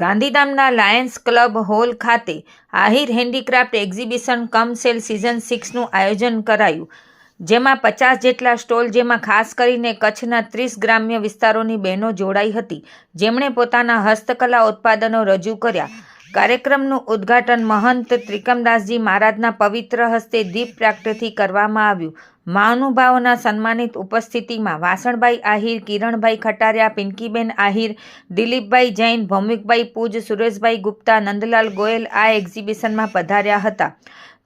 ગાંધીધામના Lions club hall ખાતે Ahir handicraft exhibition cum sale season સિક્સનું આયોજન કરાયું. જેમાં પચાસ જેટલા સ્ટોલ, જેમાં ખાસ કરીને કચ્છના ત્રીસ ગ્રામ્ય વિસ્તારોની બહેનો જોડાઈ હતી, જેમણે પોતાના હસ્તકલા ઉત્પાદનો રજૂ કર્યા. કાર્યક્રમનું ઉદ્ઘાટન મહંત ત્રિકમદાસજી મહારાજના પવિત્ર હસ્તે દીપ પ્રાગટથી કરવામાં આવ્યું. મહાનુભાવોના સન્માનિત ઉપસ્થિતિમાં વાસણભાઈ આહિર, કિરણભાઈ ખટારિયા, પિંકીબેન આહિર, દિલીપભાઈ જૈન, ભૌમિકભાઈ પૂજ, સુરેશભાઈ ગુપ્તા, નંદલાલ ગોયલ આ એક્ઝિબિશનમાં પધાર્યા હતા.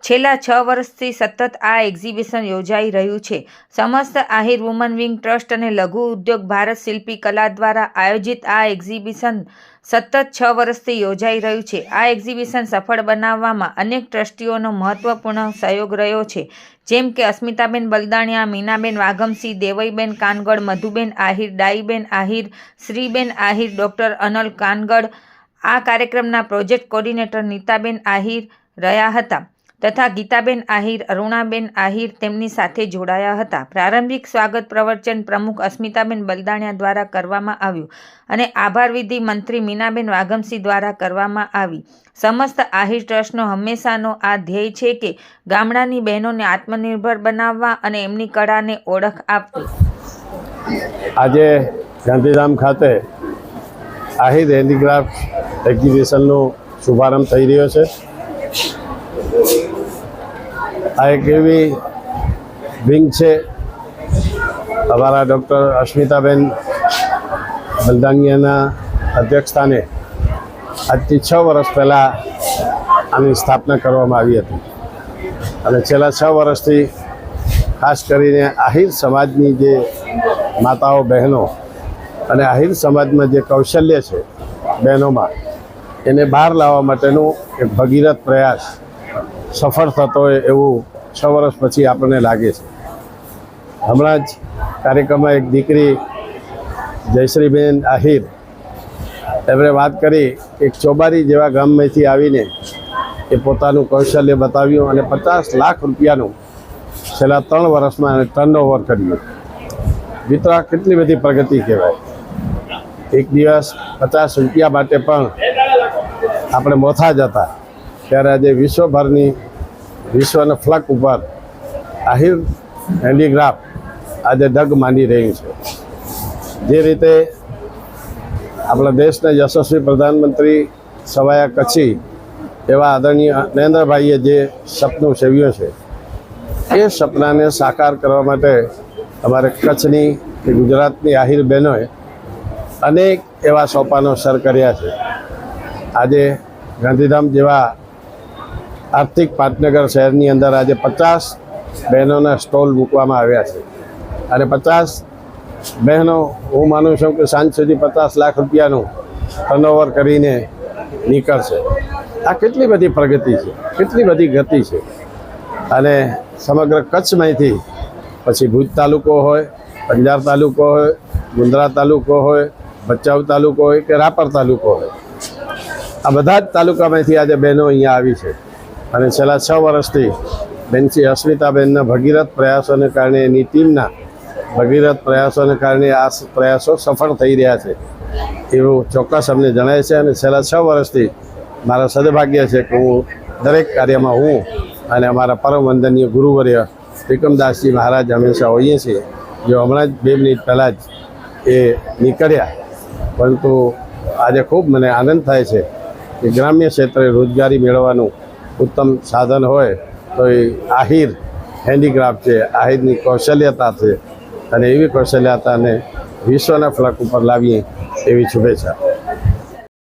છેલ્લા છ વર્ષથી સતત આ એક્ઝિબિશન યોજાઈ રહ્યું છે. સમસ્ત આહિર વુમન વિંગ ટ્રસ્ટ અને લઘુ ઉદ્યોગ ભારત શિલ્પી કલા દ્વારા આયોજિત આ એક્ઝિબિશન સતત છ વર્ષથી યોજાઈ રહ્યું છે. આ એક્ઝિબિશન સફળ બનાવવામાં અનેક ટ્રસ્ટીઓનો મહત્વપૂર્ણ સહયોગ રહ્યો છે. જેમ કે અસ્મિતાબેન બલદાણિયા મીનાબેન, વાઘમસિંહ, દેવઈબેન, કાનગડ, મધુબેન, આહિર, ડાઈબેન, આહિર, શ્રીબેન, આહિર, ડૉક્ટર અનલ કાનગડ આ કાર્યક્રમના પ્રોજેક્ટ કોર્ડિનેટર નીતાબેન આહિર રહ્યા હતા. તથા ગીતાબેન આહિર, અરુણાબેન આહિર તેમની સાથે જોડાયા હતા. પ્રારંભિક સ્વાગત પ્રવચન પ્રમુખ અસ્મિતાબેન બલદાણિયા દ્વારા કરવામાં આવ્યું અને આભાર વિધિ મંત્રી મીનાબેન વાઘમસિંહ દ્વારા કરવામાં આવી. સમસ્ત આહિર ટ્રસ્ટનો હંમેશાનો આ ધ્યેય છે કે ગામડાની બહેનોને આત્મનિર્ભર બનાવવા અને એમની કળાને ઓળખ આપવી. આજે ગાંધીધામ ખાતે આહિર હેન્ડીક્રાફ્ટ એક્ઝિબિશનનો શુભારંભ થઈ રહ્યો છે. આ એક એવી વિંગ છે. અમારા ડૉક્ટર અસ્મિતાબેન બલદાંગિયાના અધ્યક્ષસ્થાને આજથી છ વર્ષ પહેલાં આની સ્થાપના કરવામાં આવી હતી. અને છેલ્લા છ વર્ષથી ખાસ કરીને આહિર સમાજની જે માતાઓ, બહેનો અને આહિર સમાજમાં જે કૌશલ્ય છે બહેનોમાં, એને બહાર લાવવા માટેનું એક ભગીરથ પ્રયાસ સફળ થતો હોય એવું છ વર્ષ પછી આપણને લાગે છે. હમણાં જ કાર્યક્રમમાં એક દીકરી જયશ્રીબેન આહિર, એમણે વાત કરી એક ચોબારી જેવા ગામમાંથી આવીને એ પોતાનું કૌશલ્ય બતાવ્યું અને પચાસ લાખ રૂપિયાનું છેલ્લા ત્રણ વર્ષમાં એને ટર્ન ઓવર કર્યું. મિત્રો, કેટલી બધી પ્રગતિ કહેવાય. એક દિવસ પચાસ રૂપિયા માટે પણ આપણે મોથા જતા ત્યારે આજે વિશ્વભરની વિશ્વના ફ્લક ઉપર આહિર હેન્ડીક્રાફ્ટ આજે ડગ માંડી રહ્યું છે. જે રીતે આપણા દેશના યશસ્વી પ્રધાનમંત્રી સવાયા કચ્છી એવા આદરણીય નરેન્દ્રભાઈએ જે સપનું સેવ્યું છે, એ સપનાને સાકાર કરવા માટે અમારે કચ્છની કે ગુજરાતની આહિર બહેનોએ અનેક એવા સોપાનો સર કર્યા છે. આજે ગાંધીધામ જેવા આર્થિક પાટનગર શહેરની અંદર આજે પચાસ બહેનોના સ્ટોલ મૂકવામાં આવ્યા છે. અને પચાસ બહેનો, હું માનું છું કે સાંજ સુધી પચાસ લાખ રૂપિયાનું ટર્નઓવર કરીને નીકળશે. આ કેટલી બધી પ્રગતિ છે? કેટલી બધી ગતિ છે? અને સમગ્ર કચ્છમાંથી પછી ભુજ તાલુકો હોય, પંજાબ તાલુકો હોય, મુન્દ્રા તાલુકો હોય, ભચાઉ તાલુકો હોય કે રાપર તાલુકો હોય. આ બધા જ તાલુકામાંથી આજે બહેનો અહીંયા આવી છે. અને છેલ્લા છ વર્ષથી બેનસી અસ્મિતાબેનના ભગીરથ પ્રયાસોને કારણે એની ટીમના ભગીરથ પ્રયાસોને કારણે આ પ્રયાસો સફળ થઈ રહ્યા છે. એવું ચોક્કસ અમને જણાય છે અને છેલ્લા છ વર્ષથી મારા સદભાગ્ય છે કે હું દરેક કાર્યમાં હું અને અમારા પરમ વંદનીય ગુરુવર્ય ત્રિકમદાસજી મહારાજ હંમેશા હોઈએ છીએ. જે હમણાં જ બે મિનિટ પહેલાં જ એ નીકળ્યા. પરંતુ આજે ખૂબ મને આનંદ થાય છે કે ગ્રામ્ય ક્ષેત્રે રોજગારી મેળવવાનું ઉત્તમ સાધન હોય, તો એ આહિર હેન્ડીક્રાફ્ટ છે, આહિરની કૌશલ્યતા છે. અને એવી કૌશલ્યતાને વિશ્વના ફલક ઉપર લાવીએ એવી શુભેચ્છા.